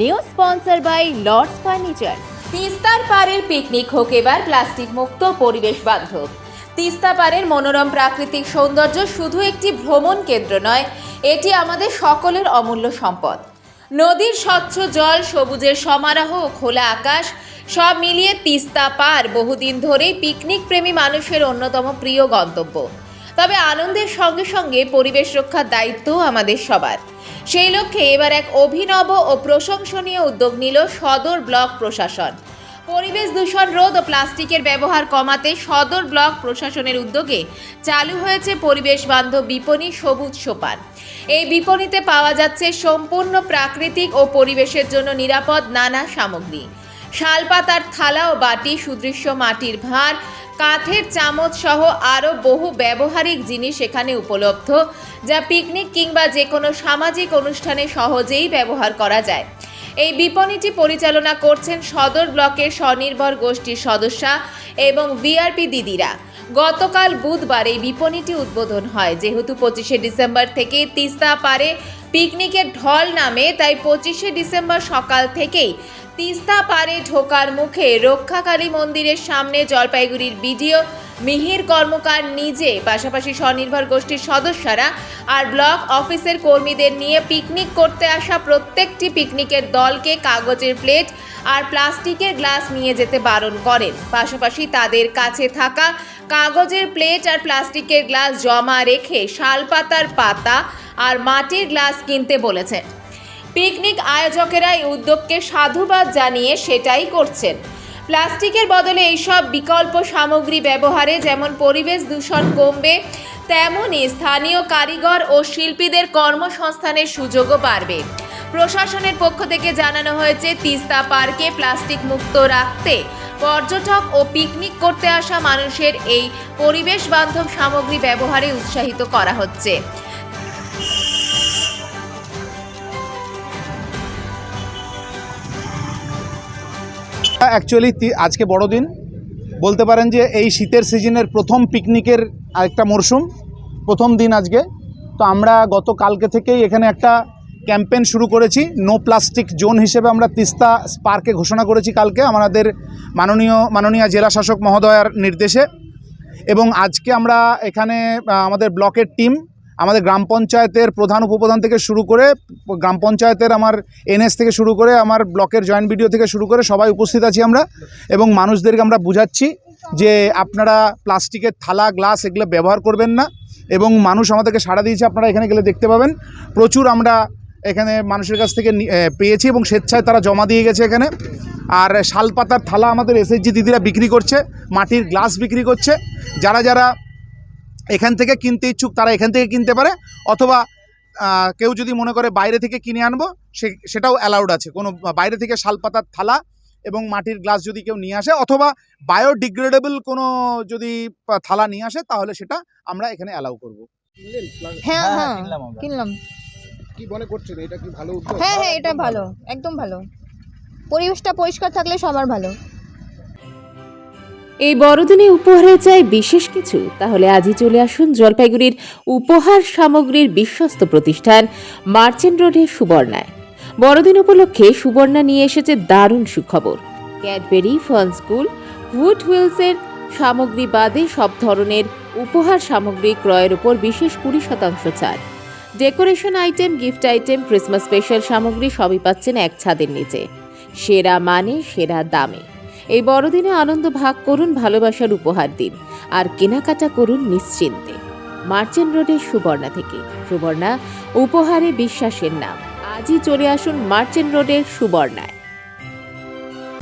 New sponsor by Lords furniture তিস্তার পাড়ের picnic হোক এবার প্লাস্টিক মুক্ত পরিবেশ বান্ধব। তিস্তা পাড়ের মনোরম প্রাকৃতিক সৌন্দর্য শুধু একটি ভ্রমণ কেন্দ্র নয়, এটি আমাদের সকলের অমূল্য সম্পদ। নদীর স্বচ্ছ জল, সবুজের সমারোহ, খোলা আকাশ, সব মিলিয়ে তিস্তা পার বহুদিন ধরেই পিকনিক প্রেমী মানুষের অন্যতম প্রিয় গন্তব্য। তবে আনন্দের সঙ্গে সঙ্গে পরিবেশ রক্ষার দায়িত্ব আমাদের সবার। সেই লক্ষ্যে এবার এক অভিনব ও প্রশংসনীয় উদ্যোগ নিল সদর ব্লক প্রশাসন। পরিবেশ দূষণ রোধ ও প্লাস্টিকের ব্যবহার কমাতে সদর ব্লক প্রশাসনের উদ্যোগে চালু হয়েছে পরিবেশ বান্ধব বিপণী সবুজ সোপান। এই বিপণীতে পাওয়া যাচ্ছে সম্পূর্ণ প্রাকৃতিক ও পরিবেশের জন্য নিরাপদ নানা সামগ্রী। শালপাতার থালা ও বাটি, সুদৃশ্য মাটির ভাঁড় কাঠের চামচ সহ আরও বহু ব্যবহারিক জিনিস এখানে উপলব্ধ, যা পিকনিক কিংবা যে কোনো সামাজিক অনুষ্ঠানে সহজেই ব্যবহার করা যায়। এই বিপণীটি পরিচালনা করছেন সদর ব্লকের স্বনির্ভর গোষ্ঠীর সদস্যা এবং ভিআরপি দিদিরা। গতকাল বুধবার এই বিপণীটি উদ্বোধন হয়। যেহেতু পঁচিশে ডিসেম্বর থেকে তিস্তা পারে পিকনিকের ঢল নামে, তাই পঁচিশে ডিসেম্বর সকাল থেকেই তিস্তা পারে ঢোকার মুখে রক্ষাকালী মন্দিরের সামনে জলপাইগুড়ির বিডিও মিহির কর্মকার নিজে, পাশাপাশি স্বনির্ভর গোষ্ঠীর সদস্যরা আর ব্লক অফিসের কর্মীদের নিয়ে পিকনিক করতে আসা প্রত্যেকটি পিকনিকের দলকে কাগজের প্লেট আর প্লাস্টিকের গ্লাস নিয়ে যেতে বারণ করেন। পাশাপাশি তাদের কাছে থাকা কাগজের প্লেট আর প্লাস্টিকের গ্লাস জমা রেখে শালপাতার পাতা আর মাটির গ্লাস কিনতে বলেছেন। পিকনিক আয়োজকেরা এই উদ্যোগকে সাধুবাদ জানিয়ে সেটাই করছেন। প্লাস্টিকের বদলে এইসব বিকল্প সামগ্রী ব্যবহারে যেমন পরিবেশ দূষণ কমবে তেমনই স্থানীয় কারিগর ও শিল্পীদের কর্মসংস্থানের সুযোগও বাড়বে। প্রশাসনের পক্ষ থেকে জানানো হয়েছে, তিস্তা পার্কে প্লাস্টিক মুক্ত রাখতে পর্যটক ও পিকনিক করতে আসা মানুষের এই পরিবেশ বান্ধব সামগ্রী ব্যবহারে উৎসাহিত করা হচ্ছে। অ্যাকচুয়ালি আজকে বড়দিন। বলতে পারেন যে এই শীতের সিজনের প্রথম পিকনিকের একটা মরশুম প্রথম দিন আজকে। তো আমরা গত কালকে থেকেই এখানে একটা ক্যাম্পেন শুরু করেছি। নো প্লাস্টিক জোন হিসেবে আমরা তিস্তা পার্কে ঘোষণা করেছি কালকে আমাদের মাননীয় মাননীয় জেলা শাসক মহোদয়ার নির্দেশে। এবং আজকে আমরা এখানে আমাদের ব্লকের টিম আমাদের গ্রাম পঞ্চায়েতের প্রধান উপপ্রধান থেকে শুরু করে, গ্রাম পঞ্চায়েতের আমার এনএস থেকে শুরু করে, আমার ব্লকের জয়েন্ট ভিডিও থেকে শুরু করে সবাই উপস্থিত আছি আমরা এবং মানুষদেরকে আমরা বুঝাচ্ছি যে আপনারা প্লাস্টিকের থালা, গ্লাস এগুলো ব্যবহার করবেন না এবং মানুষ আমাদেরকে সাড়া দিয়েছে, আপনারা এখানে গেলে দেখতে পাবেন। প্রচুর আমরা এখানে মানুষের কাছ থেকে পেয়েছি এবং স্বেচ্ছায় তারা জমা দিয়ে গেছে এখানে। আর শালপাতার থালা আমাদের এসএসজি দিদিরা বিক্রি করছে, মাটির গ্লাস বিক্রি করছে। যারা যারা এখান থেকে কিনতে ইচ্ছুক তারা এখান থেকে কিনতে পারে অথবা কেউ যদি মনে করে বাইরে থেকে কিনে আনব সে সেটাও অ্যালাউড আছে। কোনো বাইরে থেকে শালপাতার থালা এবং মাটির গ্লাস যদি কেউ নিয়ে আসে অথবা বায়োডিগ্রেডেবল কোনো যদি থালা নিয়ে আসে তাহলে সেটা আমরা এখানে অ্যালাউ করব। প্লা- হ্যাঁ হ্যাঁ কিনলাম কিনলাম। কি মনে করছেন? এটা কি ভালো হ্যাঁ হ্যাঁ এটা ভালো? একদম ভালো। পরিবেশটা পরিষ্কার থাকলে সবার ভালো। এই বড়দিনে উপহারে চাই বিশেষ কিছু, তাহলে আজই চলে আসুন জলপাইগুড়ির উপহার সামগ্রীর বিশ্বস্ত প্রতিষ্ঠান মার্চেন্ট রোডের সুবর্ণায়। বড়দিন উপলক্ষে সুবর্ণা নিয়ে এসেছে দারুণ সুখবর। ক্যাডবেরি ফান স্কুল, হুড হুইলসের সামগ্রী বাদে সব ধরনের উপহার সামগ্রী ক্রয়ের উপর বিশেষ কুড়ি শতাংশ ছাড়। Decoration item, gift item, Christmas special সামগ্রী সবই পাচ্ছেন এক ছাদের নিচে। সেরা মানে সেরা দামে। এই বড়দিনে আনন্দ ভাগ করুন ভালোবাসার উপহার দিন। আর কেনাকাটা করুন নিশ্চিন্তে। মার্চেন্ট রোডের সুবর্ণা থেকে। সুবর্ণা, উপহারে বিশ্বাসের নাম। আজই চলে আসুন মার্চেন্ট রোডের সুবর্ণায়।